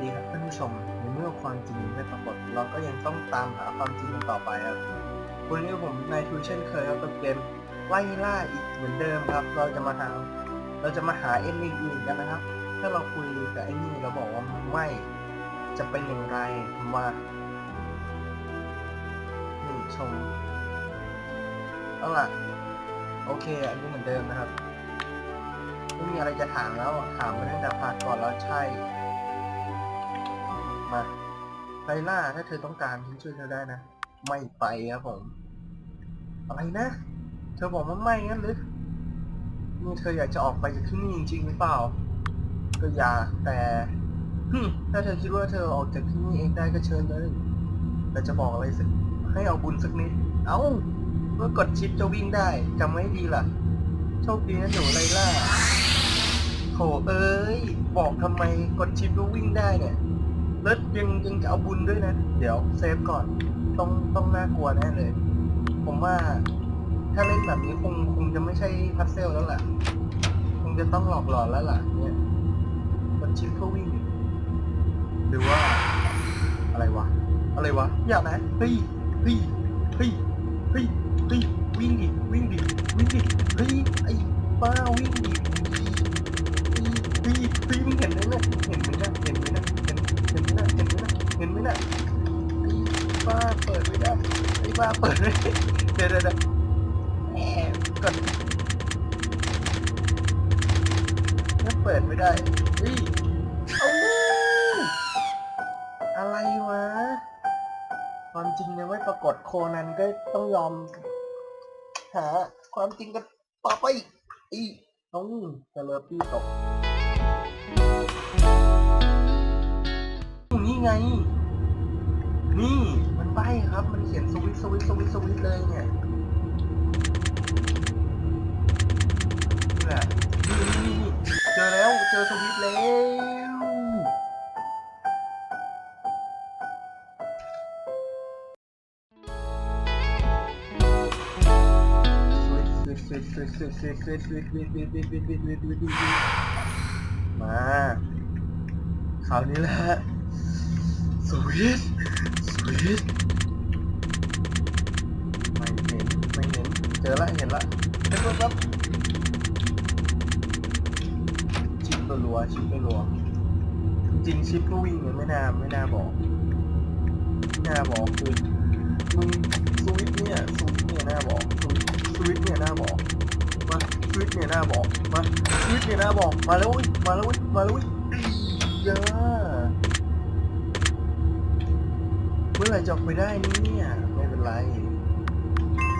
ดีครับท่านผู้ชมในเมื่อความจริงไม่ปรากฏ เราก็ยังต้องตามหาความจริงกันต่อไปครับวันนี้ผมนายทูเช่นเคยครับกับเกมไล่ล่าอีกเหมือนเดิมครับ เราจะมาหา เราจะมาหาเอ็นอื่นๆกันนะครับ ถ้าเราคุยกับไอ้นี่เราบอกว่าไม่จะเป็นอย่างไรมานี่ชมเอาล่ะโอเค อันนี้เหมือนเดิมนะครับไม่มีอะไรจะถามแล้วถามมาตั้งแต่พาร์ทก่อนแล้วใช่ มาไลล่าถ้าเธอต้องการฉันช่วยเธอได้นะ ไม่ไปครับผม อะไรนะ เธอบอกว่าไม่งั้นหรือนี่เธออยากจะออกไปจากที่นี่จริงๆหรือเปล่าก็อยากแต่ถ้าเธอคิดว่าเธอออกจากที่นี่เองได้ก็เชิญเลยแต่จะบอกอะไรสักให้เอาบุญสักนิด เอ้าเมื่อกดชิปจะวิ่งได้จำไว้ดีล่ะ โชคดีนะหนูไลล่าโถเอ้ย บอกทำไมกดชิปแล้ววิ่งได้เนี่ย แล้วยังยังจะเอาบุญด้วยนะ เดี๋ยวเซฟก่อน ต้องต้องน่ากลัวแน่เลย ผมว่าถ้าเล่นแบบนี้คงคงจะไม่ใช่พัซเซลแล้วล่ะ คงจะต้องหลอกหลอนแล้วล่ะ เนี่ยกดชิปเพื่อวิ่งหรือว่า อะไรวะ อะไรวะ อย่านะเฮ้ยเฮ้ยเฮ้ยเฮ้ยเฮ้ยวิ่งดิวิ่งดิวิ่งดิเฮ้ยไอ้บ้าวิ่งดิเฮ้ยเฮ้ยเฮ้ยมึงเห็นไหมเนี่ยเห็นไหมนะเห็นไหม เห็นไหมนะไอ้บ้าเปิดไม่ได้ไอ้บ้าเปิดไม่ได้เดี๋ยวเดี๋ยวเดี๋ยวแอบกดถ้าเปิดไม่ได้เฮ้ยเอ้าอะไรวะ ความจริงยังไม่ปรากฏโคนันก็ต้องยอม หา ความจริงกันต่อไปอีน้องจะเลิฟพี่ตก ไง นี่มันใบครับ มันเขียนสวิตสวิตสวิตสวิตเลยเนี่ยนี่แหละนี่นี่นี่เจอแล้วเจอสวิตแล้วมาคราวนี้แหละ สวิตสวิตไม่เห็นไม่เห็นเจอละเห็นละเห็นปั๊บชิปรัวชิปรัวจริงชิปก็วิ่งเนี่ยไม่น่าไม่น่าบอกไม่น่าบอกคือมึงสวิตเนี่ยสวิตเนี่ยน่าบอกสวิตสวิตเนี่ยน่าบอกมาสวิตเนี่ยน้าบอกมาสวิตเนี่ยน้าบอกมาแล้วว้ยมาแล้วว้ยมาแล้วเยอีย่ ไหร่จะออกไปได้นี่เนี่ยไม่เป็นไร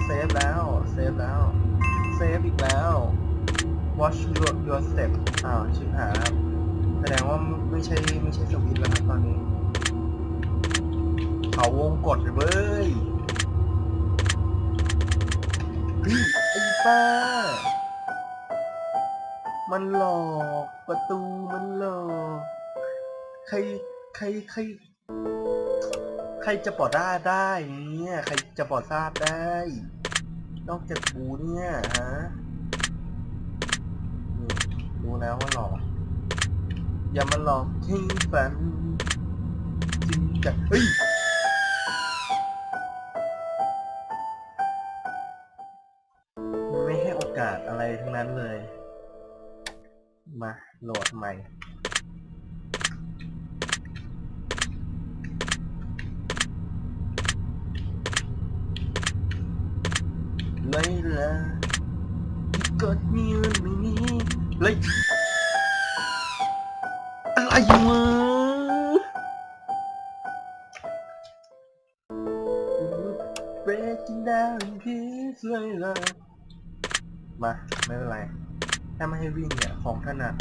เซฟแล้วเซฟแล้วเซฟอีกแล้ว watch your your step อ้าวชิบหายครับแสดงว่าไม่ใช่ไม่ใช่สวิตแล้วครับตอนนี้ เขาวงกดเลยเว้ยเฮ้ยไอ้ป้า มันหลอกประตูมันหลอก ใคร ใคร ใคร ใครจะปอดได้ได้เนี่ย ใครจะปอดทราบได้ นอกจากกูเนี่ยฮะรู้แล้วว่าหลอกอย่ามาหลอกทิ้งฝันจริงจังเฮ้ยไม่ให้โอกาสอะไรทั้งนั้นเลย มาโหลดใหม่ เลยละกดมีมันไม่มีเลยอะไรวะ breaking down in pieces เลยละมา ไม่เป็นไร ถ้าไม่ให้วิ่งเนี่ย ของถนัด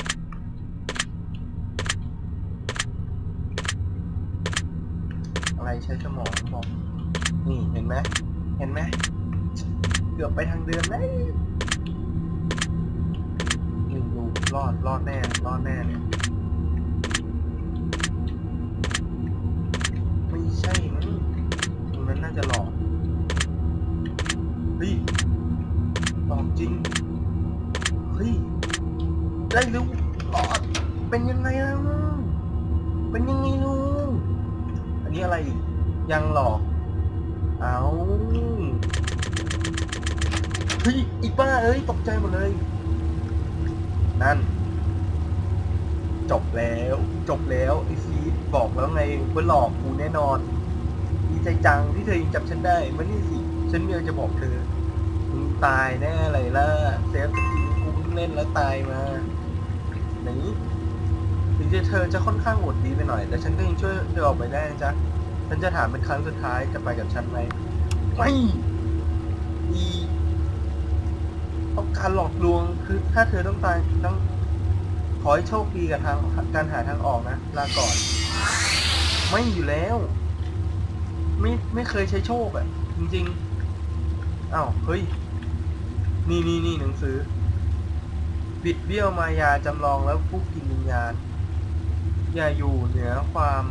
อะไรใช้สมองบอกนี่เห็นไหมเห็นไหม กือบไปทางเดิมแล้วนี่ดูรอดรอดแน่รอดแน่เนี่ยไม่ใช่มั้งตรงนั้นน่าจะหลอกเฮ้ยหลอกจริงเฮ้ยได้รู้หลอดเป็นยังไงล่ะเป็นยังไงลูกอันนี้อะไรยังหลอก ฮ้ยอีป้าเอ้ยตกใจหมดเลย นั่น จบแล้ว จบแล้วไอซีดบอกแล้วไงว่าหลอกกูแน่นอนดีใจจังที่เธอยังจับฉันได้มานี่สิ ฉันมีอะไรจะบอกเธอมึงตายแน่เลยล่ะเซฟสกินกูเพิ่งเล่นแล้วตายมาไหนถึงจะเธอจะค่อนข้างโหดดีไปหน่อย แต่ฉันก็ยังช่วยเธอออกไปได้นะจ๊ะฉันจะถามเป็นครั้งสุดท้ายจะไปกับฉันไหมไม่อี ต้องการหลอกลวงคือถ้าเธอต้องตายต้องขอให้โชคดีกับทางการหาทางออกนะลาก่อน ไม่อยู่แล้ว ไม่ไม่เคยใช้โชคอะจริงๆอ้าวเฮ้ย นี่นี่นี่หนังสือ บิดเบี้ยวมายาจำลองแล้วผู้กินวิญญาณ อย่าอยู่เหนือความ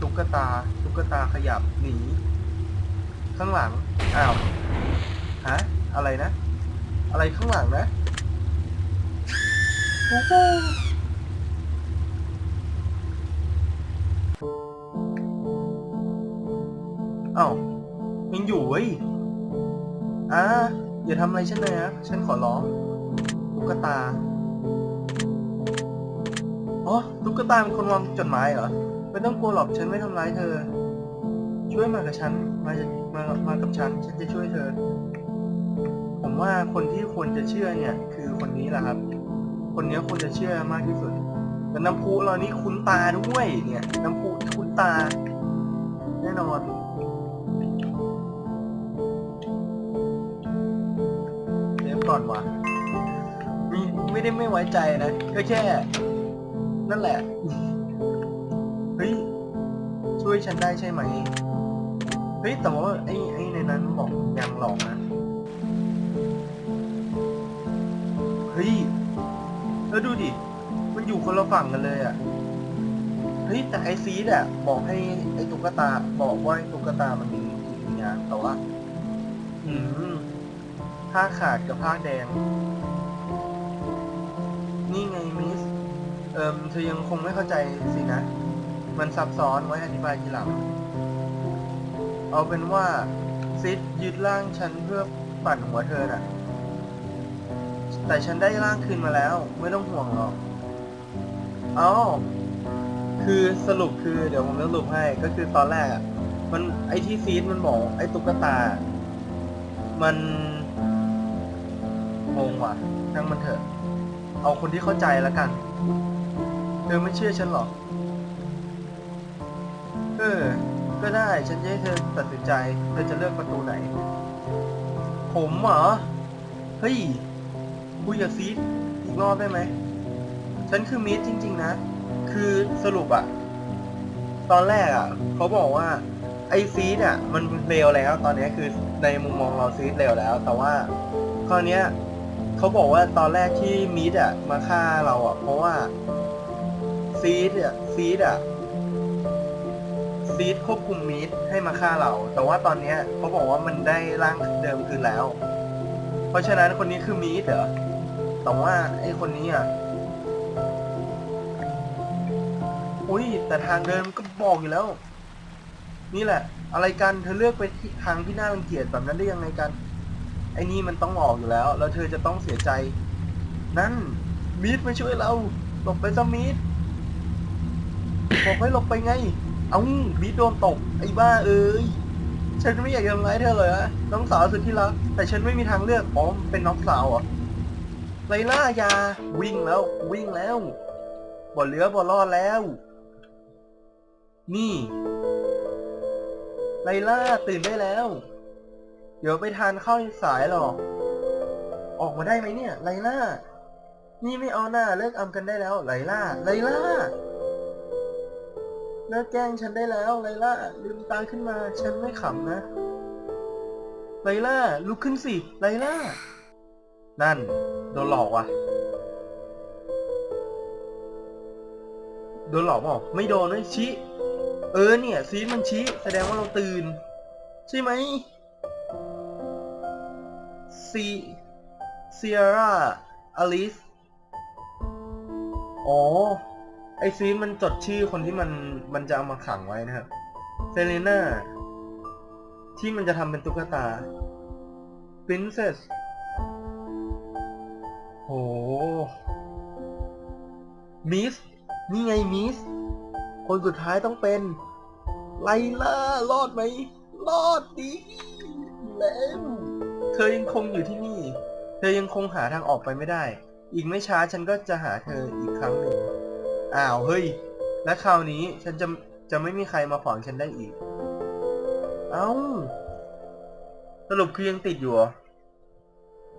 ตุ๊กตาตุ๊กตาขยับหนี ข้างหลัง อ้าว ฮะ อะไรนะ อะไรข้างหลังนะโอ้โหเอ้ายังอยู่เว้ยอ่าอย่าทำอะไรฉันเลยนะ ฉันขอร้อง ตุ๊กตา อ๋อ ตุ๊กตาเป็นคนวางจดหมายเหรอ ไม่ต้องกลัวหรอก ฉันไม่ทำร้ายเธอ ช่วยมากับฉัน มาจะมา มากับฉัน ฉันจะช่วยเธอ ว่าคนที่ควรจะเชื่อเนี่ย คือคนนี้แหละครับ คนนี้ควรจะเชื่อมากที่สุดแต่น้ำพุเรานี่คุ้นตาด้วยเนี่ย น้ำพุคุ้นตา แน่นอนเซฟก่อนว่ะมีไม่ได้ไม่ไว้ใจนะ ก็แค่ นั่นแหละ เฮ้ย ช่วยฉันได้ใช่ไหม เฮ้ย แต่ว่าไอ้ไอ้ในนั้นบอกยังหลอกนะ เฮ้ยแล้วดูดิ มันอยู่คนละฝั่งกันเลยอะ เฮ้ยแต่ไอซีดอะบอกให้ไอตุ๊กตา บอกว่าไอตุ๊กตามันมีจิตวิญญาณแต่ว่า อืมผ้าขาดกับผ้าแดง นี่ไงมิส เอิมเธอยังคงไม่เข้าใจสินะ มันซับซ้อนไว้อธิบายทีหลัง เอาเป็นว่าซิดยึดร่างฉันเพื่อปั่นหัวเธอน่ะ แต่ฉันได้ร่างคืนมาแล้ว ไม่ต้องห่วงหรอกเอ๋อคือสรุปคือเดี๋ยวผมจะสรุปให้ก็คือตอนแรกอะ มันไอที่ซีดมันบอก ไอตุ๊กตา มันงงว่ะช่งมันเถอะ เอาคนที่เข้าใจแล้วกัน เธอไม่เชื่อฉันหรอเออก็ได้ฉันจะให้เธอตัดสินใจเธอจะเลือกประตูไหน ผมเหรอ เฮ้ย คุยกับซีดอีกรอบได้ไหม ฉันคือมิดจริง ๆ นะ คือสรุปอะตอนแรกอะเขาบอกว่า ไอซีดอะมันเลวแล้ว ตอนนี้คือในมุมมองเราซีดเลวแล้ว แต่ว่าคราวเนี้ยเขาบอกว่าตอนแรกที่มิดอะมาฆ่าเราอะเพราะว่าซีดอะซีดอะซีดควบคุมมิดให้มาฆ่าเรา แต่ว่าตอนเนี้ยเขาบอกว่ามันได้ร่างเดิมคืนแล้ว เพราะฉะนั้นคนนี้คือมิดเหรอ แต่ว่าไอ้คนนี้อะ อุ้ยแต่ทางเดินก็บอกอยู่แล้ว นี่แหละ อะไรกัน เธอเลือกไปที่ทางที่น่ารังเกียจแบบนั้นได้ยังไงกัน ไอ้นี่มันต้องออกอยู่แล้ว แล้วเธอจะต้องเสียใจ นั่น มีดมาช่วยเรา หลบไปซะมีดบอกให้หลบไปไง เอ้ามีดโดนตก ไอ้บ้าเอ้ยฉันไม่อยากจะทำร้ายเธอเลยอะน้องสาวสุดที่รักแต่ฉันไม่มีทางเลือกอ๋อเป็นน้องสาวเหรอ ไลล่ายา วิ่งแล้ว วิ่งแล้วบ่เหลือบ่รอดแล้ว นี่ ไลล่าตื่นได้แล้ว เดี๋ยวไปทานข้าวสายหรอก ออกมาได้ไหมเนี่ย ไลล่า นี่ไม่เอาหน้าเลิกอำกันได้แล้ว ไลล่า ไลล่าเลิกแกล้งฉันได้แล้ว ไลล่าลืมตาขึ้นมา ฉันไม่ขำนะ ไลล่าลุกขึ้นสิ ไลล่า นั่น โดนหลอกว่ะ โดนหลอกเปล่าไม่โดนนะชิเออเนี่ย ซีดมันชี้แสดงว่าเราตื่น ใช่ไหมซีเซียร่าอลิสอ๋อ ไอซีดมันจดชื่อคนที่มันมันจะเอามาขังไว้นะครับเซเลน่าที่มันจะทำเป็นตุ๊กตา Princess โห มิส นี่ไงมิส คนสุดท้ายต้องเป็น ไลล่ารอดไหม รอดดีแล้วเธอยังคงอยู่ที่นี่ เธอยังคงหาทางออกไปไม่ได้ อีกไม่ช้าฉันก็จะหาเธออีกครั้งหนึ่ง อ้าว เฮ้ย และคราวนี้ฉันจะจะไม่มีใครมาขวางฉันได้อีก เอ้า สรุปคือยังติดอยู่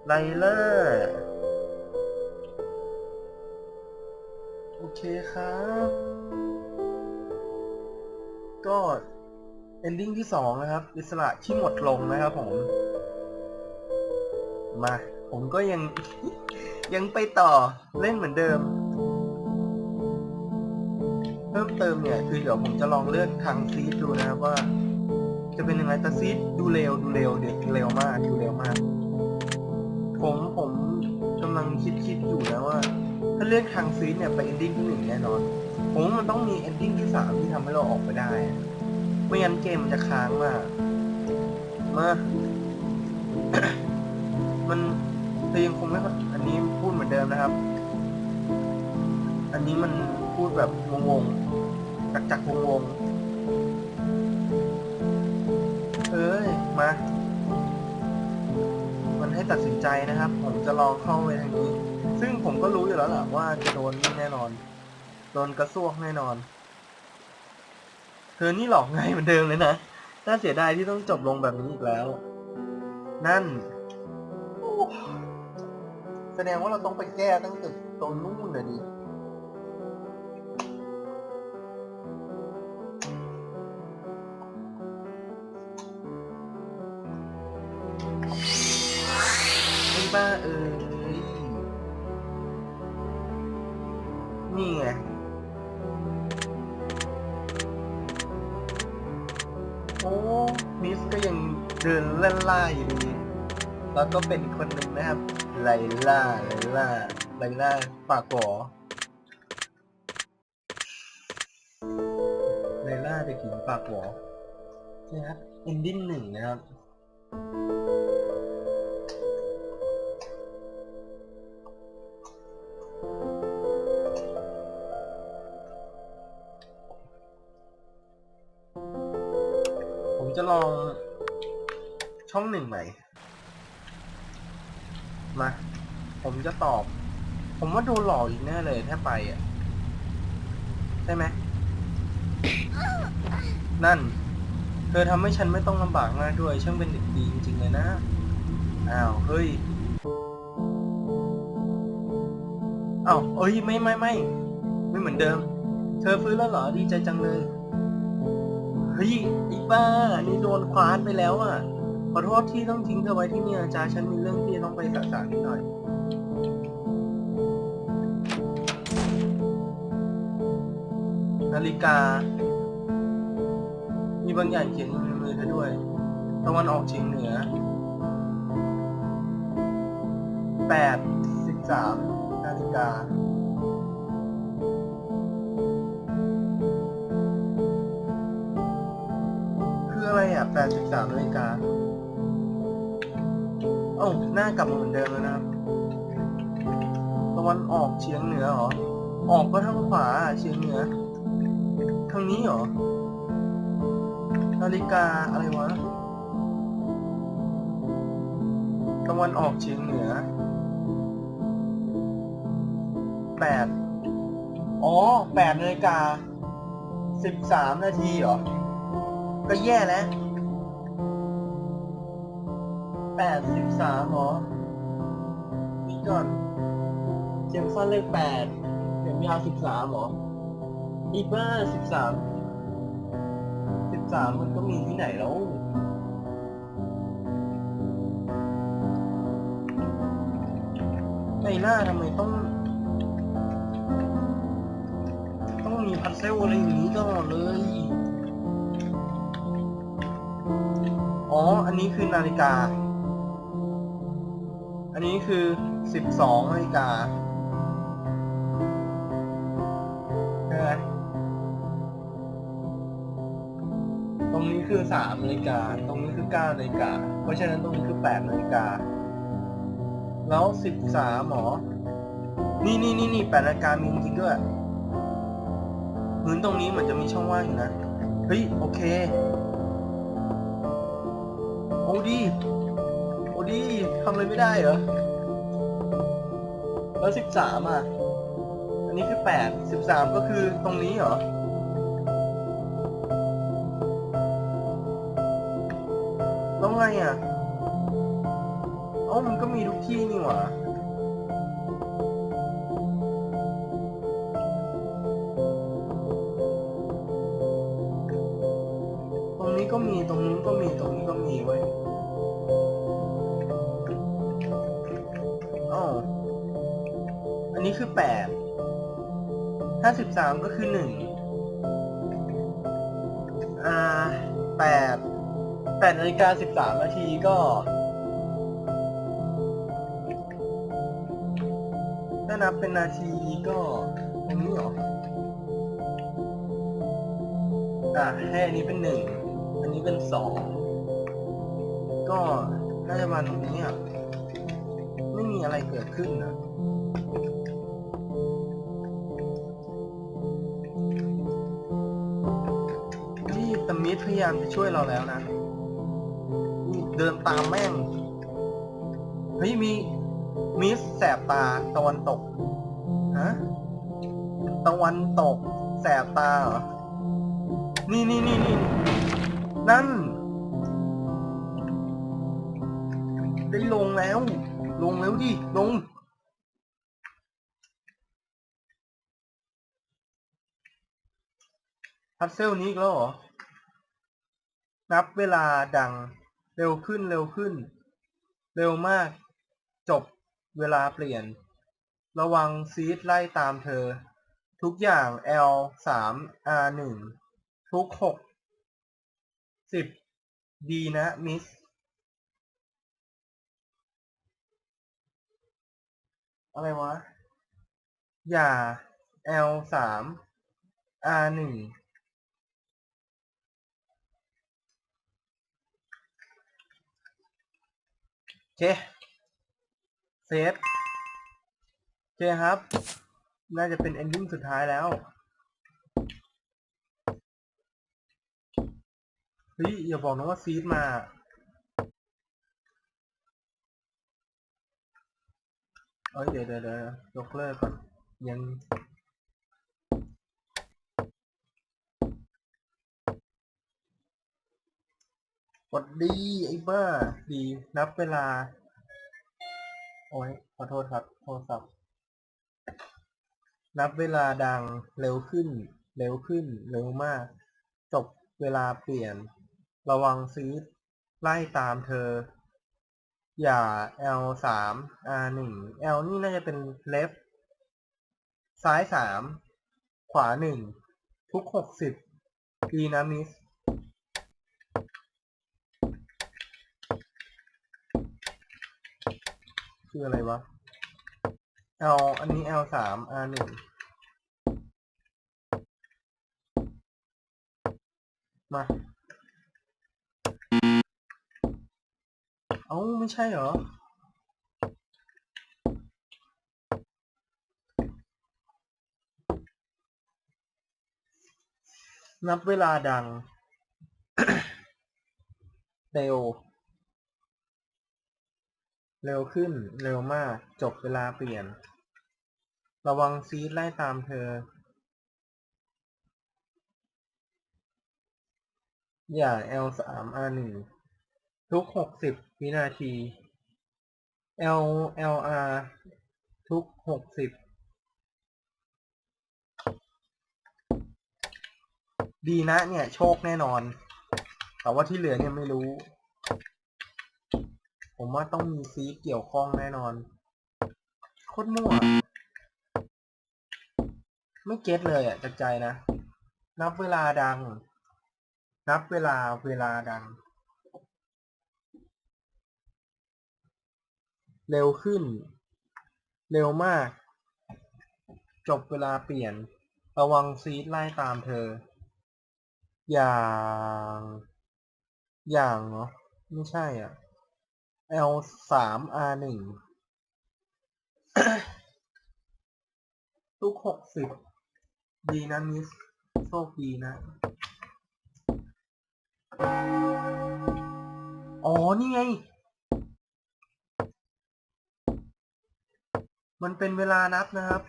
ไลล่าโอเคครับ ก็ ending ที่สองนะครับ อิสระที่หมดลงนะครับผม มา ผมก็ยัง ยังไปต่อเล่นเหมือนเดิม เพิ่มเติมเนี่ย คือเดี๋ยวผมจะลองเลือกทางซีดดูนะครับว่า จะเป็นยังไงแต่ซีดดูเร็วดูเร็วเด็กเร็วมากดูเร็วมาก ผมผมกำลังคิดคิดอยู่นะว่า ถ้าเลือกทางซีดเนี่ยไป ending ที่หนึ่งแน่นอน ผมว่ามันต้องมี ending ที่สามที่ทำให้เราออกไปได้ ไม่งั้นเกมมันจะค้างมากมามันเธอยังคงไม่อันนี้พูดเหมือนเดิมนะครับ อันนี้มันพูดแบบงงๆจักจักๆวงๆเอ้ย มา มันให้ตัดสินใจนะครับ ผมจะลองเข้าไปทางนี้ ซึ่งผมก็รู้อยู่แล้วล่ะว่าจะโดนนี่แน่นอน โดนกระซวกแน่นอน เธอนี่หลอกง่ายเหมือนเดิมเลยนะ น่าเสียดายที่ต้องจบลงแบบนี้อีกแล้ว นั่น แสดงว่าเราต้องไปแก้ตั้งแต่ตรงนู้นเลยดิ แล้วก็เป็นคนหนึ่งนะครับ ไลล่า ไลล่า ไลล่าปากกอไลล่าเด็กหญิงปากหวอใช่ครับเอนดิ้งหนึ่งนะครับผมจะลองช่องหนึ่งใหม่ มา ผมจะตอบ ผมว่าโดนหลอกอีกแน่เลยถ้าไปอะใช่ไหม นั่น เธอทำให้ฉันไม่ต้องลำบากมากด้วย ช่างเป็นเด็กดีจริงๆเลยนะ อ้าว เฮ้ย อ้าวเอ้ย ไม่ไม่ไม่ ไม่เหมือนเดิม เธอฟื้นแล้วเหรอ ดีใจจังเลย เฮ้ยอ้บ้า นี่โดนคว้านไปแล้วอะ ขอโทษที่ต้องทิ้งเธอไว้ที่นี่อาจารย์ฉันมีเรื่อง ที่ต้องไปสื่อสารนิดหน่อยนาฬิกา มีบางอย่างเขียนอยู่ในมือเธอด้วยตะวันออกเฉียงเหนือแปดสิบสามนาฬิกาคืออะไรอะแปดสิบสามนาฬิกา อ้าหน้ากลับมาเหมือนเดิมแล้วนะครับตะวันออกเฉียงเหนือเหรอ ออกก็ทางขวาเฉียงเหนือ ทางนี้เหรอ นาฬิกาอะไรวะตะวันออกเฉียงเหนือแปดอ๋อแปดนาฬิกาสิบสามนาทีเหรอ ก็แย่แล้ว แปดสิบสามหรอนี่ก่อนเจมสันเลขแปดเข็มยาวสิบสามหรออีบ้าสิบสามสิบสามมันก็มีที่ไหนแล้วในหน้าทำไมต้อง ต้องมีพัซเซลอะไรอย่างนี้ตลอดเลย อ๋อ อันนี้คือนาฬิกา อันนี้คือสิบสองนาฬิกาใช่ไหมรงนี้คือสามนาฬิกา ตรงนี้คือเก้านาฬิกา เพราะฉะนั้นตรงนี้คือแปดนาฬิกา แล้วสิบสามหมอ นี่นี่นี่นี่แปดนาฬิกามีจริงด้วยพื้นตรงนี้เหมือนจะมีช่องว่างอยู่นะ เฮ้ย โอเค โอ้ดี ดีทำอะไรไม่ได้เหรอ แล้วสิบสามอะ อันนี้คือแปดสิบสามก็คือตรงนี้เหรอ แล้วไงอะ เอ้ามันก็มีทุกที่นี่หว่า สิบสามก็คือหนึ่งอ่าแปดแปดนาฬิกาสิบสามนาทีก็ถ้านับเป็นนาทีก็ตรงนี้หรออะให้อันนี้เป็นหนึ่งอันนี้เป็นสองก็น่าจะมาตรงนี้อะไม่มีอะไรเกิดขึ้นนะ ยายามจะช่วยเราแล้วนะเดินตามแม่ง เฮ้ยมีมิสแสบตาตะวันตก ฮะ ตะวันตก แสบตาเหรอ นี่นี่นี่นี่นั่น ได้ลงแล้ว ลงแล้วดิ ลง พัซเซลนี้อีกแล้วเหรอ นับเวลาดัง เร็วขึ้นเร็วขึ้น เร็วมาก จบ เวลาเปลี่ยน ระวังซีดไล่ตามเธอ ทุกอย่าง L สาม R หนึ่ง ทุกหก สิบ ดีนะมิสอะไรวะ อย่า L สาม R หนึ่ง โอ เคเซฟโอเคครับ น่าจะเป็น ending สุดท้ายแล้วเฮ้ยอย่าบอกนะว่าซีดมา เอ้ยเดี๋ยวเดี๋ยวเดี๋ยวยกเลิกก่อนยัง ดดีไอ้บ้า ดีนับเวลา โอ้ยขอโทษครับ โทรศัพท์ นับเวลาดังเร็วขึ้น เร็วขึ้น เร็วมาก จบเวลาเปลี่ยน ระวังซีดไล่ตามเธอ อย่า L สาม R หนึ่ง L นี่น่าจะเป็น left ซ้ายสาม ขวาหนึ่ง ทุกหกสิบดีนะมิส คืออะไรวะ L อันนี้ L สาม R หนึ่งมา เอ้า ไม่ใช่เหรอ นับเวลาดังเร็ว เร็วขึ้น เร็วมาก จบเวลาเปลี่ยน ระวังซีดไล่ตามเธอ อย่า L สาม R หนึ่งทุกหกสิบวินาที L L R ทุกหกสิบ ดีนะเนี่ย โชคแน่นอน แต่ว่าที่เหลือเนี่ยไม่รู้ ผมว่าต้องมีซีเกี่ยวข้องแน่นอน โคตรมั่ว ไม่เก็ตเลยอะจากใจนะ นับเวลาดัง นับเวลาเวลาดัง เร็วขึ้น เร็วมาก จบเวลาเปลี่ยน ระวังซีดไล่ตามเธอ อย่าง อย่างเหรอ ไม่ใช่อะ L สาม R หนึ่งทุกหกสิบดีนะมิสโชคดีนะ อ๋อ นี่ไง มันเป็นเวลานับนะครับ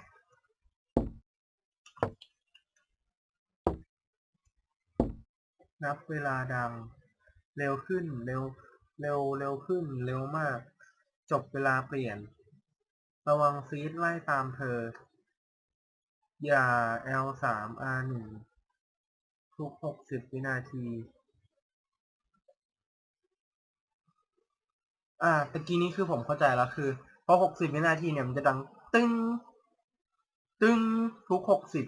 นับเวลาดัง เร็วขึ้นเร็ว เร็วเร็วขึ้นเร็วมาก จบเวลาเปลี่ยน ระวังซีดไล่ตามเธอ อย่า L สาม R หนึ่งทุกหกสิบวินาที อ่าตะกี้นี้คือผมเข้าใจแล้วคือ เพอหกสิบวินาทีเนี่ยมันจะดัง ตึ้ง ตึ้ง ทุกหกสิบ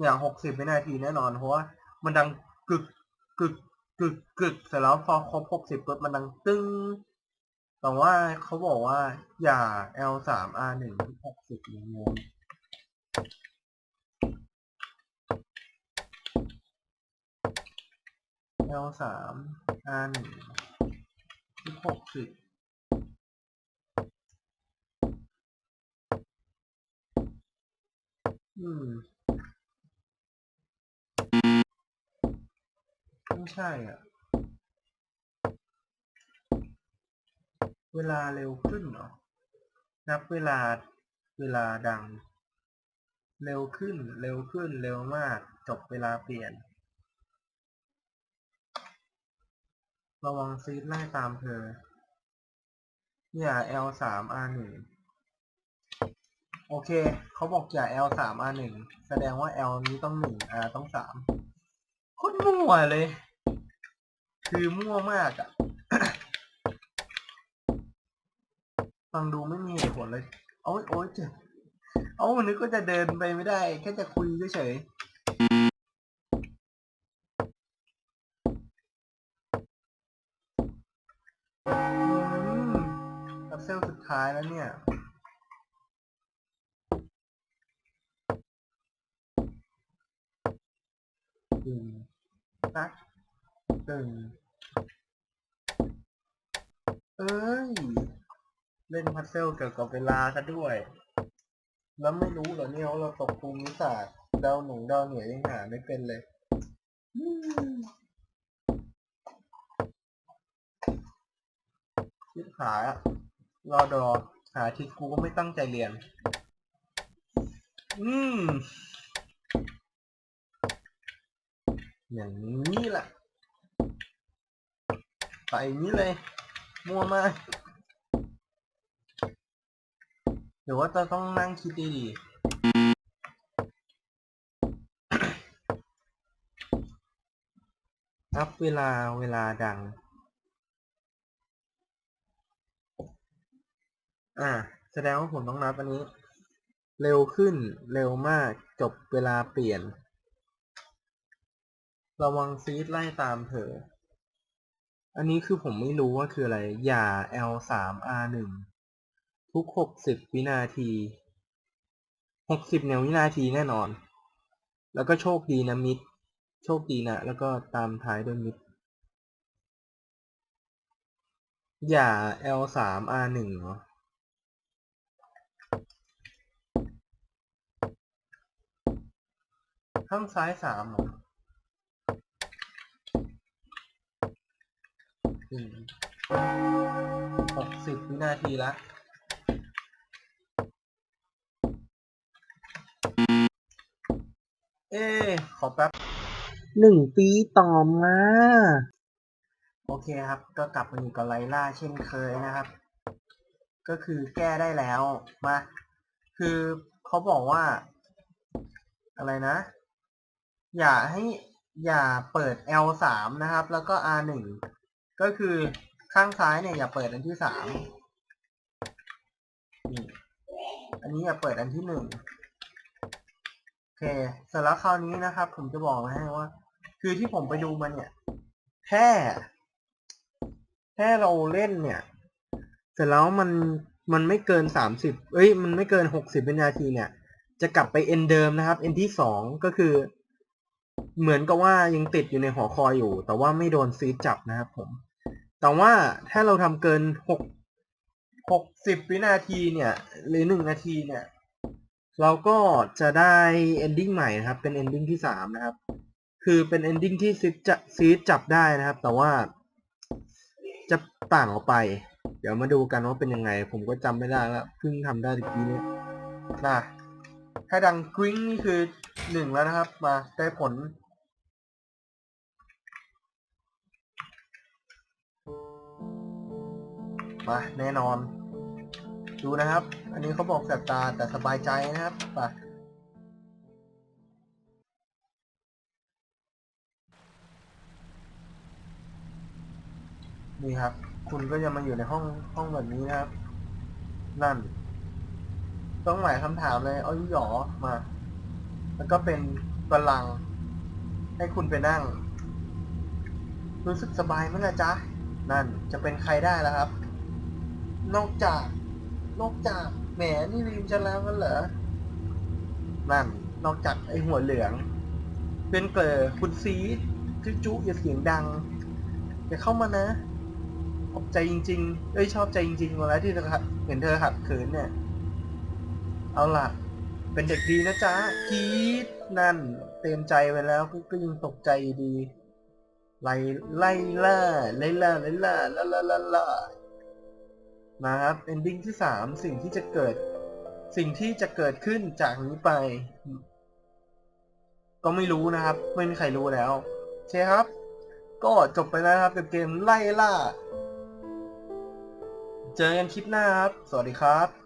อย่างหกสิบวินาทีแน่นอน เพราะว่ามันดังกึกกึก กึกกึกเสร็จแล้วพอครบหกสิบปุ๊บมันดังตึ้งแต่ว่าเขาบอกว่า อย่า L สาม R หนึ่งทุกหกสิบอย่างงง L สาม R หนึ่งทุกหกสิบอืม ไม่ใช่อะ เวลาเร็วขึ้นเหรอ นับเวลา เวลาดัง เร็วขึ้น เร็วขึ้น เร็วมาก จบเวลาเปลี่ยน ระวังซีดไล่ตามเธอ อย่า L สาม R หนึ่งโอเค เขาบอกอย่า L สาม R หนึ่ง แสดงว่า L นี้ต้องหนึ่ง R ต้องสามโคตรมั่วเลย คือมั่วมากอะฟังดูไม่มีเหตุผลเลยโอ้ยโอ้ยเจ็บเอาวันนี้ก็จะเดินไปไม่ได้ แค่จะคุยเฉยกับเซลสุดท้ายแล้วเนี่ยตึงตั ตึงเอ้ย เล่นพัซเซิลเกี่ยวกับเวลาซะด้วย แล้วไม่รู้เหรอเนี่ยว่าเราตกภูมิศาสตร์ดาวหนูดาวเหนือยังหาไม่เป็นเลยอืมชิบหายอะรอดอหาทิศกูก็ไม่ตั้งใจเรียน อืมอย่างนี้แหละ ไปอย่นี้เลย มั่วมากหรือว่าจะต้องนั่งคิดดีๆนับเวลาเวลาดัง อ่า แสดงว่าผมต้องนับอันนี้ เร็วขึ้นเร็วมากจบเวลาเปลี่ยน ระวังซีดไล่ตามเธอ อันนี้คือผมไม่รู้ว่าคืออะไร อย่า L สาม R หนึ่งทุกหกสิบวินาทีหกสิบเนี่ยวินาทีแน่นอน แล้วก็โชคดีนะมิด โชคดีนะ แล้วก็ตามท้ายด้วยมิด อย่า L สาม R หนึ่งเหรอข้างซ้ายสามเหรอ อืมหกสิบวินาทีละเอ๊ะขอแป๊บหนึ่งปีต่อมา โอเคครับ ก็กลับมาอยู่กับไลล่าเช่นเคยนะครับ ก็คือแก้ได้แล้วมา คือเขาบอกว่า อะไรนะ อย่าให้อย่าเปิด L สามนะครับ แล้วก็ R หนึ่ง ก็คือข้างซ้ายเนี่ยอย่าเปิดอันที่สามอันนี้อย่าเปิดอันที่หนึ่งโอเคเสร็จแล้วคราวนี้นะครับ ผมจะบอกนะฮะว่า คือที่ผมไปดูมาเนี่ย แค่แค่เราเล่นเนี่ย เสร็จแล้วมันมันไม่เกินสามสิบเอ้ย มันไม่เกินหกสิบวินาทีเนี่ย จะกลับไปเอ็นเดิมนะครับ เอ็นที่สองก็คือ เหมือนกับว่ายังติดอยู่ในหอคอยอยู่ แต่ว่าไม่โดนซีดจับนะครับผม แต่ว่าถ้าเราทำเกินหกหกสิบวินาทีเนี่ย หรือหนึ่งนาทีเนี่ย เราก็จะได้ ending ใหม่นะครับ เป็น ending ที่สามนะครับ คือเป็น ending ที่ซีดจะซีดจับได้นะครับ แต่ว่า จะต่างออกไป เดี๋ยวมาดูกันว่าเป็นยังไง ผมก็จำไม่ได้แล้วเพิ่งทำได้ตะกี้นี้นะถ้าดังกริ้งนี่คือหนึ่งแล้วนะครับ มาได้ผล มาแน่นอน ดูนะครับ อันนี้เขาบอกแสบตาแต่สบายใจนะครับไปนี่ครับ คุณก็จะมาอยู่ในห้องห้องแบบนี้นะครับ นั่น ต้องหมายคำถามเลยเอาหยอมา แล้วก็เป็นบัลลัง ให้คุณไปนั่ง รู้สึกสบายไหมล่ะจ๊ะ นั่นจะเป็นใครได้แล่ะครับ นอกจาก นอกจากแหมนี่ลืมฉันแล้วกันเหรอนั่นนอกจากไอหัวเหลือง เป็นเกลอคุณซีจุจุอย่าเสียงดังอย่าเข้ามานะขอบใจจริงๆเอ้ยชอบใจจริงๆมาแล้วที่เธอขัดเห็นเธอขัดขืนเนี่ย เอาล่ะ เป็นเด็กดีนะจ๊ะกรีดนั่น เต็มใจไปแล้วก็ยังตกใจดีไล่ไล่ล่าไล่ล่าไล่ล่าล่าล่าล่า นะครับ ending ที่สามสิ่งที่จะเกิด สิ่งที่จะเกิดขึ้นจากนี้ไป ก็ไม่รู้นะครับ ไม่มีใครรู้แล้วเชครับ ก็จบไปแล้วครับกับเกมไล่ล่า เจอกันคลิปหน้าครับ สวัสดีครับ